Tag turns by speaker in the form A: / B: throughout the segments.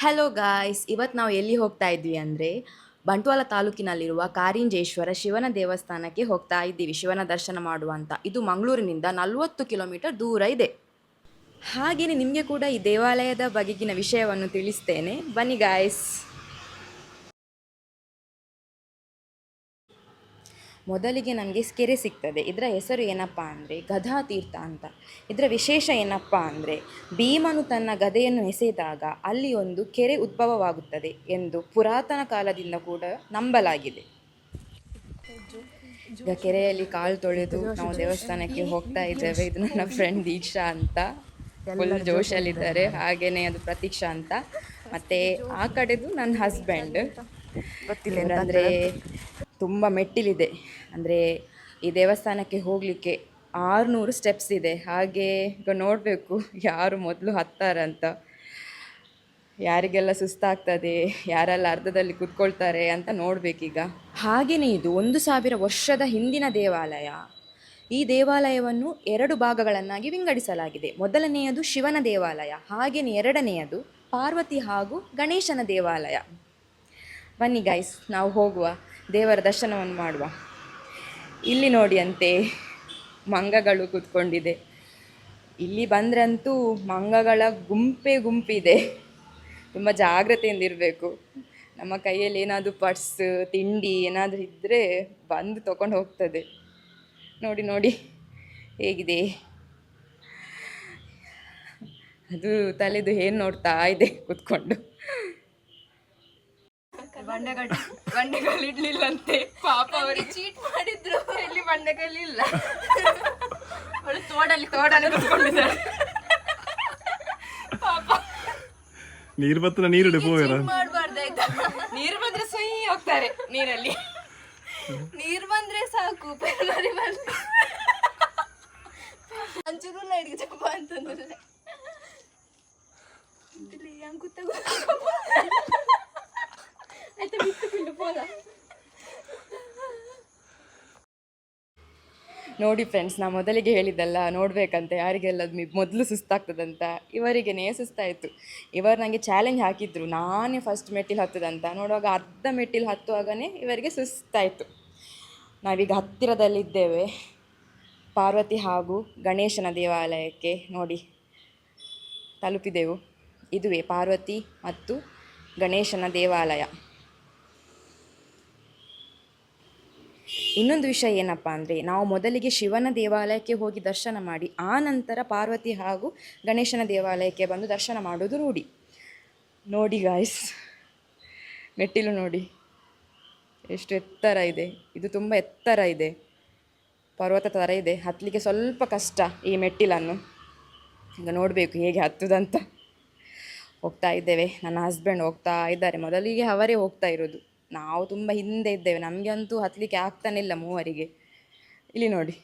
A: Hello guys ಇವತ್ತು ನಾವು ಎಲ್ಲಿ ಹೋಗ್ತಾ ಇದ್ವಿ ಅಂದರೆ ಬಂಟ್ವಾಳ ತಾಲೂಕಿನಲ್ಲಿರುವ ಕಾರಿಂಜೇಶ್ವರ ಶಿವನ ದೇವಸ್ಥಾನಕ್ಕೆ ಹೋಗ್ತಾ ಇದ್ದೀವಿ, ಶಿವನ ದರ್ಶನ ಮಾಡುವಂಥ ಇದು ಮಂಗಳೂರಿನಿಂದ ನಲವತ್ತು ಕಿಲೋಮೀಟರ್ ದೂರ ಇದೆ. ಹಾಗೆಯೇ ನಿಮಗೆ ಕೂಡ ಈ ದೇವಾಲಯದ ಬಗೆಗಿನ ವಿಷಯವನ್ನು ತಿಳಿಸ್ತೇನೆ. ಬನ್ನಿ ಗಾಯ್ಸ್ ಮೊದಲಿಗೆ ನಮಗೆ ಕೆರೆ ಸಿಗ್ತದೆ. ಇದರ ಹೆಸರು ಏನಪ್ಪ ಅಂದರೆ ಗದಾ ತೀರ್ಥ ಅಂತ. ಇದರ ವಿಶೇಷ ಏನಪ್ಪ ಅಂದರೆ ಭೀಮನು ತನ್ನ ಗದೆಯನ್ನು ಎಸೆದಾಗ ಅಲ್ಲಿ ಒಂದು ಕೆರೆ ಉದ್ಭವವಾಗುತ್ತದೆ ಎಂದು ಪುರಾತನ ಕಾಲದಿಂದ ಕೂಡ ನಂಬಲಾಗಿದೆ. ಈಗ ಕೆರೆಯಲ್ಲಿ ಕಾಲು ತೊಳೆದು ನಾವು ದೇವಸ್ಥಾನಕ್ಕೆ ಹೋಗ್ತಾ ಇದ್ದೇವೆ. ಇದು ನನ್ನ ಫ್ರೆಂಡ್ ದೀಕ್ಷಾ ಅಂತ. ಫುಲ್ ಜೋಶಲ್ಲಿದ್ದಾರೆ. ಹಾಗೇನೆ ಅದು ಪ್ರತೀಕ್ಷಾ ಅಂತ. ಮತ್ತೆ ಆ ಕಡೆದು ನನ್ನ ಹಸ್ಬೆಂಡ್
B: ಗೊತ್ತಿಲ್ಲ
A: ಅಂದರೆ ತುಂಬ ಮೆಟ್ಟಿಲಿದೆ. ಅಂದರೆ ಈ ದೇವಸ್ಥಾನಕ್ಕೆ ಹೋಗಲಿಕ್ಕೆ ಆರುನೂರು ಸ್ಟೆಪ್ಸ್ ಇದೆ. ಹಾಗೆ ಈಗ ನೋಡಬೇಕು ಯಾರು ಮೊದಲು ಹತ್ತಾರಂತ ಯಾರಿಗೆಲ್ಲ ಸುಸ್ತಾಗ್ತದೆ, ಯಾರೆಲ್ಲ ಅರ್ಧದಲ್ಲಿ ಕುತ್ಕೊಳ್ತಾರೆ ಅಂತ ನೋಡಬೇಕೀಗ. ಹಾಗೆಯೇ ಇದು ಒಂದು ಸಾವಿರ ವರ್ಷದ ಹಿಂದಿನ ದೇವಾಲಯ. ಈ ದೇವಾಲಯವನ್ನು ಎರಡು ಭಾಗಗಳನ್ನಾಗಿ ವಿಂಗಡಿಸಲಾಗಿದೆ. ಮೊದಲನೆಯದು ಶಿವನ ದೇವಾಲಯ ಹಾಗೆಯೇ ಎರಡನೆಯದು ಪಾರ್ವತಿ ಹಾಗೂ ಗಣೇಶನ ದೇವಾಲಯ. ಬನ್ನಿ ಗೈಸ್ ನಾವು ಹೋಗುವ. ದೇವರ ದರ್ಶನವನ್ನು ಮಾಡುವ. ಇಲ್ಲಿ ನೋಡಿ ಅಂತೆ, ಮಂಗಗಳು ಕೂತ್ಕೊಂಡಿದೆ. ಇಲ್ಲಿ ಬಂದ್ರಂತೂ ಮಂಗಗಳ ಗುಂಪೇ ಗುಂಪಿದೆ. ತುಂಬ ಜಾಗ್ರತೆಯಿಂದ ಇರಬೇಕು. ನಮ್ಮ ಕೈಯಲ್ಲಿ ಏನಾದರೂ ಪರ್ಸ್, ತಿಂಡಿ ಏನಾದರೂ ಇದ್ದರೆ ಬಂದು ತಗೊಂಡು ಹೋಗ್ತದೆ. ನೋಡಿ ನೋಡಿ, ಹೇಗಿದೆ? ಅದು ತಲೆದು ಏನು ನೋಡ್ತಾ ಇದೆ ಕೂತ್ಕೊಂಡು.
B: ಬಂಡೆಗಳು ಬಂಡೆಗಳು ಇಡ್ಲಿಲ್ಲಂತೆ ಪಾಪ ಅವರಿಗೆ. ಚೀಟ್ ಮಾಡಿದ್ರು. ಎಲ್ಲಿ ಬಂಡೆಗಳಿಲ್ಲ. ಅವಳು ತೋಡಲ್ಲಿ ತೋಡಲ್ಲಿ ಕುತ್ಕೊಂಡಿದ್ದಾಳೆ. ಪಾಪ.
C: ನೀರು ಬತ್ರ ನೀರು
B: ಮಾಡಬಾರ್ದಾಯ್ತಾ ನೀರು ಬಂದ್ರೆ ಸುಯಿ ಹೋಗ್ತಾರೆ ನೀರಲ್ಲಿ. ನೀರ್ ಬಂದ್ರೆ ಸಾಕು ಪೆರ್ಮರಿ ಬಂದ್ರೆ. ಒಂಚೂರು ಲೈಟ್ಗೆ ಚಪ್ಪ ಅಂತಂದ್ರೆ ಇಲ್ಲಿ ಹೆಂಗ್ ಕೂತಾಗ ಆಯ್ತಾ ಬಿಟ್ಟು ಬಿಟ್ಟು ಹೋದ
A: ನೋಡಿ ಫ್ರೆಂಡ್ಸ್ ನಾ ಮೊದಲಿಗೆ ಹೇಳಿದ್ದಲ್ಲ, ನೋಡಬೇಕಂತ, ಯಾರಿಗೆಲ್ಲ ಮೊದಲು ಸುಸ್ತಾಗ್ತದಂತ? ಇವರಿಗೇನೇ ಸುಸ್ತಾಯಿತು. ಇವರು ನನಗೆ ಚಾಲೆಂಜ್ ಹಾಕಿದ್ರು, ನಾನೇ ಫಸ್ಟ್ ಮೆಟ್ಟಿಲು ಹತ್ತದಂತ. ನೋಡುವಾಗ ಅರ್ಧ ಮೆಟ್ಟಿಲು ಹತ್ತುವಾಗನೇ ಇವರಿಗೆ ಸುಸ್ತಾಯಿತು. ನಾವೀಗ ಹತ್ತಿರದಲ್ಲಿದ್ದೇವೆ. ಪಾರ್ವತಿ ಹಾಗೂ ಗಣೇಶನ ದೇವಾಲಯಕ್ಕೆ ನೋಡಿ, ತಲುಪಿದೆವು. ಇದುವೇ ಪಾರ್ವತಿ ಮತ್ತು ಗಣೇಶನ ದೇವಾಲಯ. ಇನ್ನೊಂದು ವಿಷಯ ಏನಪ್ಪ ಅಂದರೆ, ನಾವು ಮೊದಲಿಗೆ ಶಿವನ ದೇವಾಲಯಕ್ಕೆ ಹೋಗಿ ದರ್ಶನ ಮಾಡಿ, ಆ ನಂತರ ಪಾರ್ವತಿ ಹಾಗೂ ಗಣೇಶನ ದೇವಾಲಯಕ್ಕೆ ಬಂದು ದರ್ಶನ ಮಾಡೋದು ರೂಢಿ. ನೋಡಿ ಗಾಯ್ಸ್ ಮೆಟ್ಟಿಲು ನೋಡಿ. ಎಷ್ಟು ಎತ್ತರ ಇದೆ. ಇದು ತುಂಬ ಎತ್ತರ ಇದೆ. ಪರ್ವತ ಥರ ಇದೆ. ಹತ್ತಲಿಕ್ಕೆ ಸ್ವಲ್ಪ ಕಷ್ಟ ಈ ಮೆಟ್ಟಿಲನ್ನು. ಈಗ ನೋಡಬೇಕು ಹೇಗೆ ಹತ್ತುದಂತ. ಹೋಗ್ತಾ ಇದ್ದೇವೆ. ನನ್ನ ಹಸ್ಬೆಂಡ್ ಹೋಗ್ತಾ ಇದ್ದಾರೆ. ಮೊದಲಿಗೆ ಅವರೇ ಹೋಗ್ತಾ ಇರೋದು. ನಾವು ತುಂಬ ಹಿಂದೆ ಇದ್ದೇವೆ. ನಮಗೆ ಅಂತೂ ಹತ್ತಲಿಕ್ಕೆ ಆಗ್ತಾನೆ ಇಲ್ಲ ಮೂವರಿಗೆ. ಇಲ್ಲಿ ನೋಡಿ,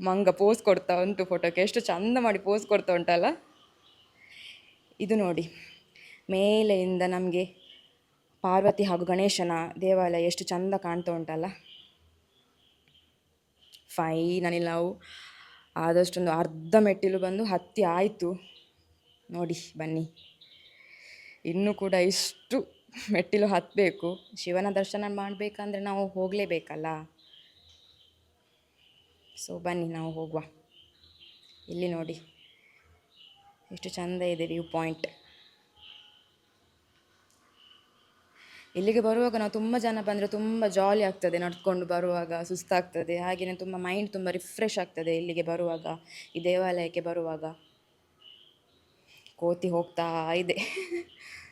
A: ಮಂಗ ಪೋಸ್ ಕೊಡ್ತಾ ಉಂಟು ಫೋಟೋಕ್ಕೆ ಎಷ್ಟು ಚಂದ ಮಾಡಿ ಪೋಸ್ ಕೊಡ್ತಾ ಉಂಟಲ್ಲ? ಇದು ನೋಡಿ, ಮೇಲೆಯಿಂದ ನಮಗೆ ಪಾರ್ವತಿ ಹಾಗೂ ಗಣೇಶನ ದೇವಾಲಯ ಎಷ್ಟು ಚಂದ ಕಾಣ್ತಾ ಉಂಟಲ್ಲ? ಫೈನಲಿ ನಾವು ಆದಷ್ಟೊಂದು ಅರ್ಧ ಮೆಟ್ಟಿಲು ಬಂದು ಹತ್ತಿ ಆಯಿತು. ನೋಡಿ ಬನ್ನಿ. ಇನ್ನೂ ಕೂಡ ಇಷ್ಟು ಮೆಟ್ಟಿಲು ಹತ್ತಬೇಕು ಶಿವನ ದರ್ಶನ ಮಾಡಬೇಕಂದ್ರೆ ನಾವು ಹೋಗಲೇಬೇಕಲ್ಲ? ಸೊ ಬನ್ನಿ, ನಾವು ಹೋಗುವ. ಇಲ್ಲಿ ನೋಡಿ. ಎಷ್ಟು ಚಂದ ಇದೆ ವ್ಯೂ ಪಾಯಿಂಟ್ ಇಲ್ಲಿಗೆ ಬರುವಾಗ ನಾವು ತುಂಬ ಜನ ಬಂದರೆ ತುಂಬ ಜಾಲಿ ಆಗ್ತದೆ. ನಡ್ಕೊಂಡು ಬರುವಾಗ ಸುಸ್ತಾಗ್ತದೆ. ಹಾಗೆಯೇ ತುಂಬ ಮೈಂಡ್ ತುಂಬ ರಿಫ್ರೆಶ್ ಆಗ್ತದೆ ಇಲ್ಲಿಗೆ ಬರುವಾಗ, ಈ ದೇವಾಲಯಕ್ಕೆ ಬರುವಾಗ. ಕೋತಿ ಹೋಗ್ತಾ ಇದೆ.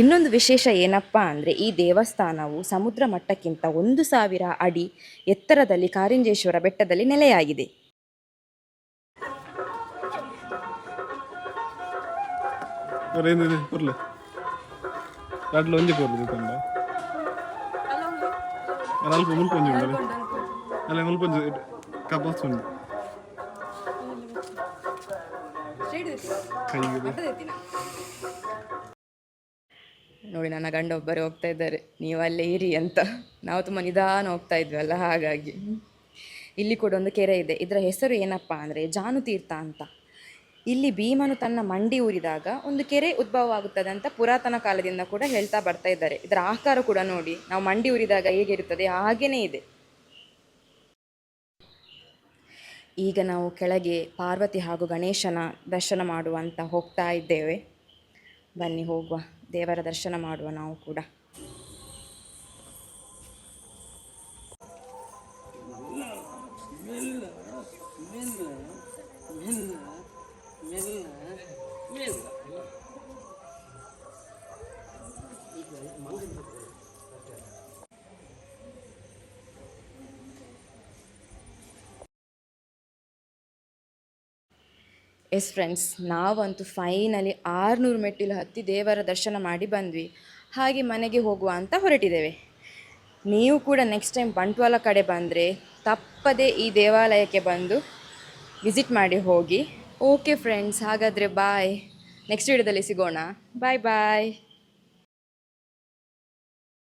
A: ಇನ್ನೊಂದು ವಿಶೇಷ ಏನಪ್ಪ ಅಂದರೆ ಈ ದೇವಸ್ಥಾನವು ಸಮುದ್ರ ಮಟ್ಟಕ್ಕಿಂತ ಒಂದು ಸಾವಿರ ಅಡಿ ಎತ್ತರದಲ್ಲಿ ಕಾರಿಂಜೇಶ್ವರ ಬೆಟ್ಟದಲ್ಲಿ ನೆಲೆಯಾಗಿದೆ.
C: ಕೈಗೆ
A: ನೋಡಿ, ನನ್ನ ಗಂಡ ಒಬ್ಬರೇ ಹೋಗ್ತಾ ಇದ್ದಾರೆ. ನೀವು ಅಲ್ಲೇ ಇರಿ ಅಂತ. ನಾವು ತುಂಬ ನಿಧಾನ ಹೋಗ್ತಾ ಇದ್ವಲ್ಲ ಹಾಗಾಗಿ. ಇಲ್ಲಿ ಕೂಡ ಒಂದು ಕೆರೆ ಇದೆ. ಇದರ ಹೆಸರು ಏನಪ್ಪ ಅಂದರೆ ಜಾನು ತೀರ್ಥ ಅಂತ. ಇಲ್ಲಿ ಭೀಮನು ತನ್ನ ಮಂಡಿ ಊರಿದಾಗ ಒಂದು ಕೆರೆ ಉದ್ಭವ ಆಗುತ್ತದೆ ಅಂತ ಪುರಾತನ ಕಾಲದಿಂದ ಕೂಡ ಹೇಳ್ತಾ ಬರ್ತಾ ಇದ್ದಾರೆ. ಇದರ ಆಕಾರ ಕೂಡ ನೋಡಿ, ನಾವು ಮಂಡಿ ಊರಿದಾಗ ಹೇಗಿರುತ್ತದೆ ಹಾಗೇನೇ ಇದೆ. ಈಗ ನಾವು ಕೆಳಗೆ ಪಾರ್ವತಿ ಹಾಗೂ ಗಣೇಶನ ದರ್ಶನ ಮಾಡುವಂತ ಹೋಗ್ತಾ ಇದ್ದೇವೆ. ಬನ್ನಿ ಹೋಗುವ. ದೇವರ ದರ್ಶನ ಮಾಡುವ ನಾವು ಕೂಡ. ಎಸ್ ಫ್ರೆಂಡ್ಸ್, ನಾವಂತೂ ಫೈನಲಿ ಆರುನೂರು ಮೆಟ್ಟಿಲು ಹತ್ತಿ ದೇವರ ದರ್ಶನ ಮಾಡಿ ಬಂದ್ವಿ. ಹಾಗೆ ಮನೆಗೆ ಹೋಗುವ ಅಂತ ಹೊರಟಿದ್ದೇವೆ. ನೀವು ಕೂಡ ನೆಕ್ಸ್ಟ್ ಟೈಮ್ ಬಂಟ್ವಾಳ ಕಡೆ ಬಂದರೆ ತಪ್ಪದೇ ಈ ದೇವಾಲಯಕ್ಕೆ ಬಂದು ವಿಸಿಟ್ ಮಾಡಿ ಹೋಗಿ. ಓಕೆ ಫ್ರೆಂಡ್ಸ್ ಹಾಗಾದರೆ ಬಾಯ್ ನೆಕ್ಸ್ಟ್ ವಿಡಿಯೋದಲ್ಲಿ ಸಿಗೋಣ. ಬಾಯ್ ಬಾಯ್